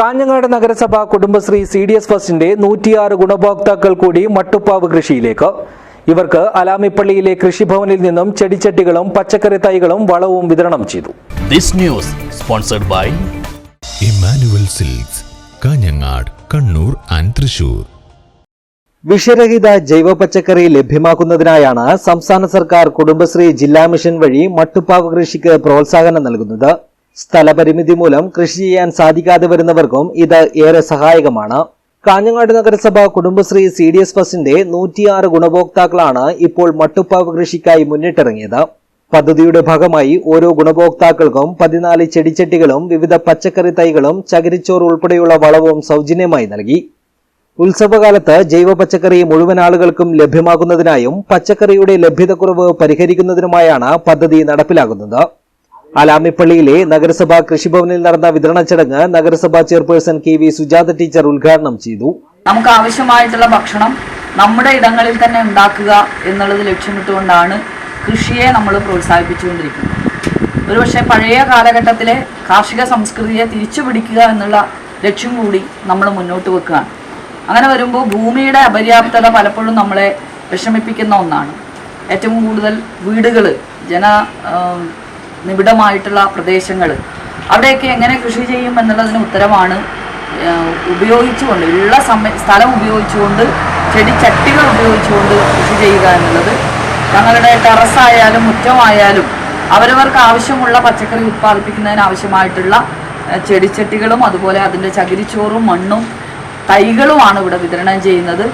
കാഞ്ഞങ്ങാട് നഗരസഭ Kudumbashree C D S ഫസ്റ്റിന്റെ നൂറ്റിയാറ് ഗുണഭോക്താക്കൾ കൂടി മട്ടുപ്പാവ് കൃഷിയിലേക്ക്. ഇവർക്ക് അലാമിപ്പള്ളിയിലെ കൃഷിഭവനിൽ നിന്നും ചെടിച്ചട്ടികളും പച്ചക്കറി തൈകളും വളവും വിതരണം ചെയ്തു. This news sponsored by Emmanuel Silks Kanhangad Kannur and Thrissur വിഷരഹിത ജൈവ പച്ചക്കറി ലഭ്യമാക്കുന്നതിനായാണ് സംസ്ഥാന സർക്കാർ കുടുംബശ്രീ ജില്ലാ മിഷൻ വഴി മട്ടുപ്പാവ് കൃഷിക്ക് പ്രോത്സാഹനം നൽകുന്നത്. സ്ഥലപരിമിതി മൂലം കൃഷി ചെയ്യാൻ സാധിക്കാതെ വരുന്നവർക്കും ഇത് ഏറെ സഹായകമാണ്. കാഞ്ഞങ്ങാട് നഗരസഭ കുടുംബശ്രീ സി ഡി എസ് ഫസ്റ്റിന്റെ നൂറ്റിയാറ് ഗുണഭോക്താക്കളാണ് ഇപ്പോൾ മട്ടുപ്പാവ് കൃഷിക്കായി മുന്നിട്ടിറങ്ങിയത്. പദ്ധതിയുടെ ഭാഗമായി ഓരോ ഗുണഭോക്താക്കൾക്കും പതിനാല് ചെടിച്ചട്ടികളും വിവിധ പച്ചക്കറി തൈകളും ചകിരിച്ചോറ് ഉൾപ്പെടെയുള്ള വളവും സൗജന്യമായി നൽകി. ഉത്സവകാലത്ത് ജൈവ പച്ചക്കറി മുഴുവൻ ആളുകൾക്കും ലഭ്യമാകുന്നതിനായും പച്ചക്കറിയുടെ ലഭ്യതക്കുറവ് പരിഹരിക്കുന്നതിനുമായാണ് പദ്ധതി നടപ്പിലാക്കുന്നത്. അലാമിപ്പള്ളിയിലെ നഗരസഭാ കൃഷിഭവനിൽ നടന്ന വിതരണ ചടങ്ങ് നഗരസഭാ chairperson K V Sujatha teacher ഉദ്ഘാടനം ചെയ്തു. നമുക്ക് ആവശ്യമായിട്ടുള്ള ഭക്ഷണം നമ്മുടെ ഇടങ്ങളിൽ തന്നെ ഉണ്ടാക്കുക എന്നുള്ളത് ലക്ഷ്യമിട്ടുകൊണ്ടാണ് കൃഷിയെ നമ്മൾ പ്രോത്സാഹിപ്പിച്ചുകൊണ്ടിരിക്കുന്നത്. ഒരുപക്ഷെ പഴയ കാലഘട്ടത്തിലെ കാർഷിക സംസ്കൃതിയെ തിരിച്ചു പിടിക്കുക എന്നുള്ള ലക്ഷ്യം കൂടി നമ്മൾ മുന്നോട്ട് വെക്കുകയാണ്. അങ്ങനെ വരുമ്പോൾ ഭൂമിയുടെ അപര്യാപ്തത പലപ്പോഴും നമ്മളെ വിഷമിപ്പിക്കുന്ന ഒന്നാണ്. ഏറ്റവും കൂടുതൽ വീടുകൾ ജന നിബിഡമായിട്ടുള്ള പ്രദേശങ്ങൾ അവിടെയൊക്കെ എങ്ങനെ കൃഷി ചെയ്യും എന്നുള്ളതിന് ഉത്തരമാണ് ഉപയോഗിച്ചുകൊണ്ട് ഉള്ള സമയ സ്ഥലം ഉപയോഗിച്ചുകൊണ്ട് ചെടിച്ചട്ടികൾ ഉപയോഗിച്ചുകൊണ്ട് കൃഷി ചെയ്യുക എന്നുള്ളത്. ഞങ്ങളുടെ ടെറസായാലും മുറ്റമായാലും അവരവർക്ക് ആവശ്യമുള്ള പച്ചക്കറി ഉത്പാദിപ്പിക്കുന്നതിന് ആവശ്യമായിട്ടുള്ള ചെടിച്ചട്ടികളും അതുപോലെ അതിന്റെ ചകിരിച്ചോറും മണ്ണും തൈകളുമാണ് ഇവിടെ വിതരണം ചെയ്യുന്നത്.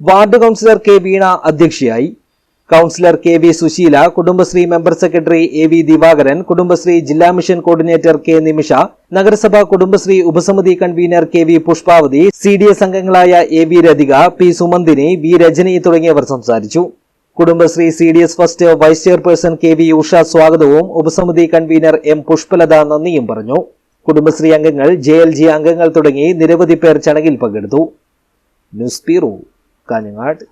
വാർഡ് കൗൺസിലർ കെ വീണ അധ്യക്ഷയായി. Councillor K V Susheela Kudumbashree member secretary A V Divakaran Kudumbashree ജില്ലാ മിഷൻ കോർഡിനേറ്റർ കെ നിമിഷ നഗരസഭാ കുടുംബശ്രീ ഉപസമിതി convener K V Pushpavathi C D S അംഗങ്ങളായ A V Rathika P Sumandini V Rajani തുടങ്ങിയവർ സംസാരിച്ചു. Kudumbashree C D S first vice chairperson K V Usha സ്വാഗതവും ഉപസമിതി convener M Pushpalatha നന്ദിയും പറഞ്ഞു. കുടുംബശ്രീ അംഗങ്ങൾ ജെ എൽ ജി അംഗങ്ങൾ തുടങ്ങി നിരവധി പേർ ചടങ്ങിൽ പങ്കെടുത്തു. News bureau Kanhangad.